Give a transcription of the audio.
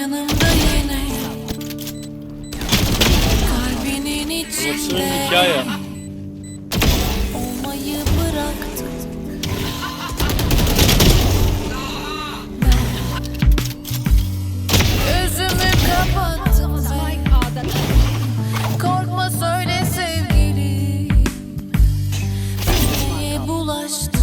yanımda yine. Kalbinin içinde hikaye. Olmayı bıraktım. Gözümü kapattım Korkma söyle sevgilim. Niye bulaştın?